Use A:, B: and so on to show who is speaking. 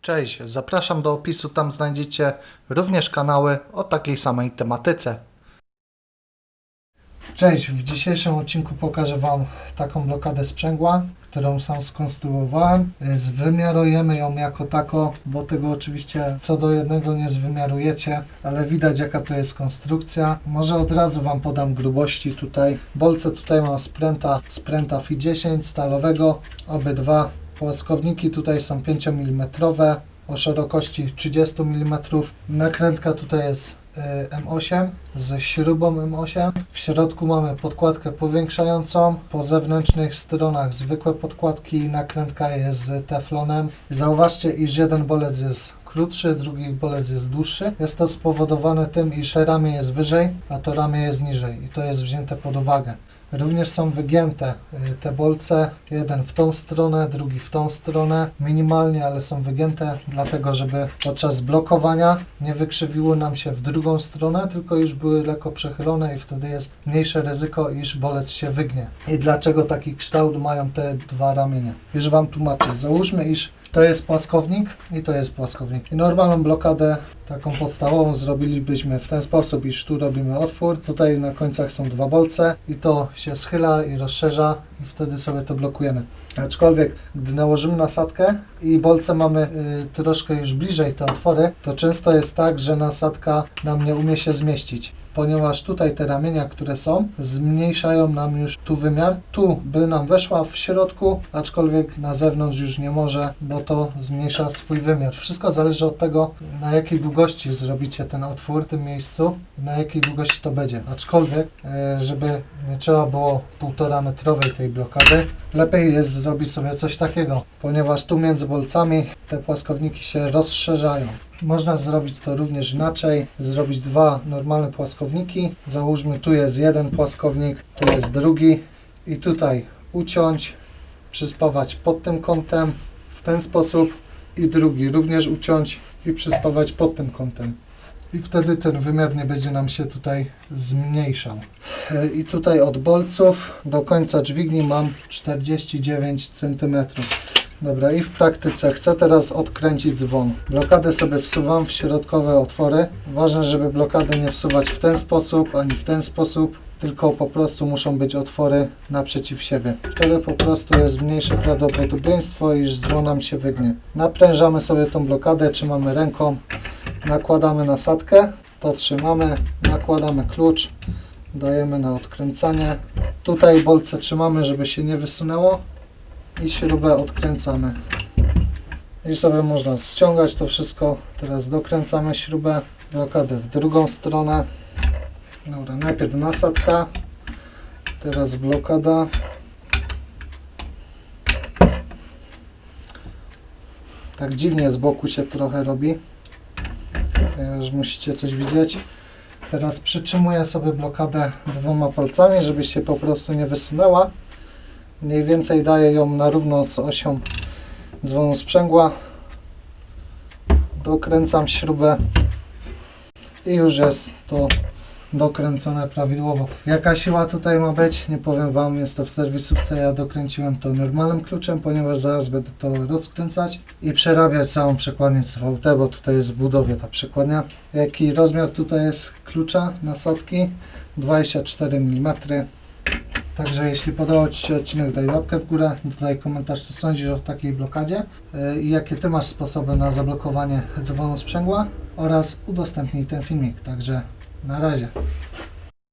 A: Cześć, zapraszam do opisu, tam znajdziecie również kanały o takiej samej tematyce. Cześć, w dzisiejszym odcinku pokażę Wam taką blokadę sprzęgła, którą sam skonstruowałem. Zwymiarujemy ją jako tako, bo tego oczywiście co do jednego nie zwymiarujecie, ale widać jaka to jest konstrukcja. Może od razu Wam podam grubości tutaj. Bolce tutaj mam spręta, spręta FI 10 stalowego, obydwa Płaskowniki tutaj są 5 mm o szerokości 30 mm. Nakrętka tutaj jest y, M8 z śrubą M8. W środku mamy podkładkę powiększającą. Po zewnętrznych stronach zwykłe podkładki. Nakrętka jest z teflonem. Zauważcie, iż jeden bolec jest krótszy, drugi bolec jest dłuższy. Jest to spowodowane tym, iż ramię jest wyżej, a to ramię jest niżej i to jest wzięte pod uwagę. Również są wygięte y, te bolce, jeden w tą stronę, drugi w tą stronę, minimalnie, ale są wygięte, dlatego żeby podczas blokowania nie wykrzywiły nam się w drugą stronę, tylko już były lekko przechylone i wtedy jest mniejsze ryzyko, iż bolec się wygnie. I dlaczego taki kształt mają te dwa ramienia? Już Wam tłumaczę. Załóżmy, iż to jest płaskownik i to jest płaskownik. I normalną blokadę taką podstawową zrobilibyśmy w ten sposób, iż tu robimy otwór, tutaj na końcach są dwa bolce i to się schyla i rozszerza i wtedy sobie to blokujemy. Aczkolwiek, gdy nałożymy nasadkę i bolce mamy y, troszkę już bliżej te otwory, to często jest tak, że nasadka nam nie umie się zmieścić. Ponieważ tutaj te ramienia, które są, zmniejszają nam już tu wymiar. Tu by nam weszła w środku, aczkolwiek na zewnątrz już nie może, bo to zmniejsza swój wymiar. Wszystko zależy od tego, na jakiej długości zrobicie ten otwór w tym miejscu, na jakiej długości to będzie. Aczkolwiek, e, żeby nie trzeba było półtora metrowej tej blokady, lepiej jest zrobić sobie coś takiego, ponieważ tu między bolcami te płaskowniki się rozszerzają. Można zrobić to również inaczej, zrobić dwa normalne płaskowniki. Załóżmy tu jest jeden płaskownik, tu jest drugi i tutaj uciąć, przyspawać pod tym kątem w ten sposób i drugi również uciąć i przyspawać pod tym kątem. I wtedy ten wymiar nie będzie nam się tutaj zmniejszał. E, I tutaj od bolców do końca dźwigni mam 49 cm. Dobra, i w praktyce chcę teraz odkręcić dzwon. Blokadę sobie wsuwam w środkowe otwory. Ważne, żeby blokadę nie wsuwać w ten sposób, ani w ten sposób, tylko po prostu muszą być otwory naprzeciw siebie. Wtedy po prostu jest mniejsze prawdopodobieństwo, iż dzwon nam się wygnie. Naprężamy sobie tą blokadę, trzymamy ręką, nakładamy nasadkę, to trzymamy, nakładamy klucz, dajemy na odkręcanie. Tutaj bolce trzymamy, żeby się nie wysunęło i śrubę odkręcamy. I sobie można ściągać to wszystko. Teraz dokręcamy śrubę, blokadę w drugą stronę. Dobra, najpierw nasadka, teraz blokada. Tak dziwnie z boku się trochę robi. Już musicie coś widzieć. Teraz przytrzymuję sobie blokadę dwoma palcami, żeby się po prostu nie wysunęła. Mniej więcej daję ją na równo z osią dzwonu sprzęgła. Dokręcam śrubę i już jest to dokręcone prawidłowo. Jaka siła tutaj ma być? Nie powiem Wam, jest to w serwisówce. Ja dokręciłem to normalnym kluczem, ponieważ zaraz będę to rozkręcać i przerabiać całą przekładnię CVT, bo tutaj jest w budowie ta przekładnia. Jaki rozmiar tutaj jest klucza nasadki? 24 mm. Także jeśli podobał Ci się odcinek, daj łapkę w górę, dodaj komentarz, co sądzisz o takiej blokadzie yy, i jakie Ty masz sposoby na zablokowanie dzwonu sprzęgła oraz udostępnij ten filmik. Także na razie.